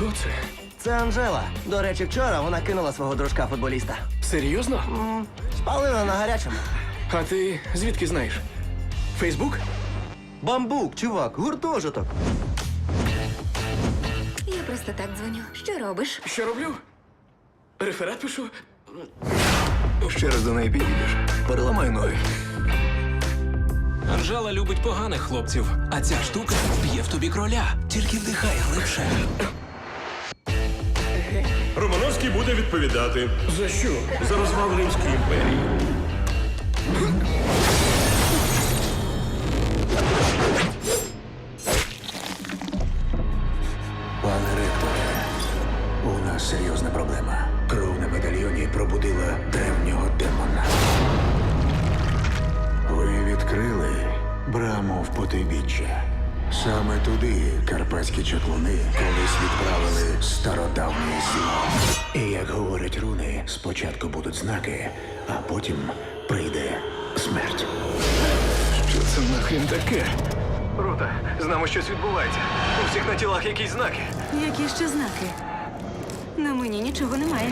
Хто це? Це Анжела. До речі, вчора вона кинула свого дружка футболіста. Серйозно? Спалила на гарячому. А ти звідки знаєш? Фейсбук? Бамбук, чувак, гуртожиток. Я просто так дзвоню. Що робиш? Що роблю? Реферат пишу. Ще раз до неї підійдеш. Переламай ноги. Анжела любить поганих хлопців, а ця штука б'є в тобі кроля. Тільки вдихай глибше. Романовський буде відповідати За що? за розвал Римської імперії. Пане ректоре, у нас серйозна проблема. Кров на медальйоні пробудила древнього демона. Ви відкрили браму в потойбіччя. Саме туди карпатські чаклуни колись відправили стародавнє сіло. І як говорять руни, спочатку будуть знаки, а потім прийде смерть. Що це нахрен таке? Рута, з нами щось відбувається. У всіх на тілах якісь знаки. Які ще знаки? На мені нічого немає.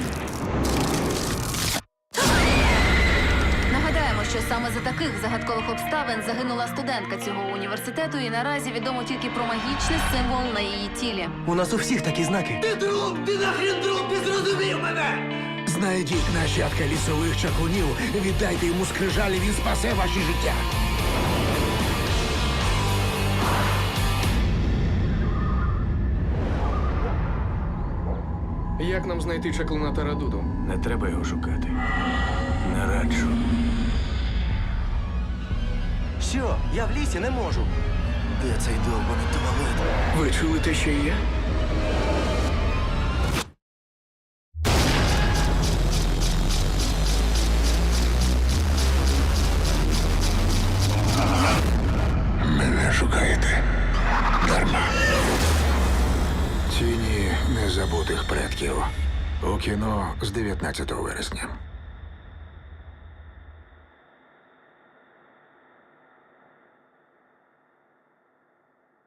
Що саме за таких загадкових обставин загинула студентка цього університету, і наразі відомо тільки про магічний символ на її тілі. У нас у всіх такі знаки. Знайдіть нащадка лісових чаклунів, віддайте йому скрижалі, він спасе ваші життя. Як нам знайти чаклуна Тарадуду? Не треба його шукати. Не раджу. Що? Я в лісі не можу. Де цей довбаний туалет? Ви чули те, що я? Мене шукаєте. Дарма. Тіні незабутих предків. У кіно з 19 вересня.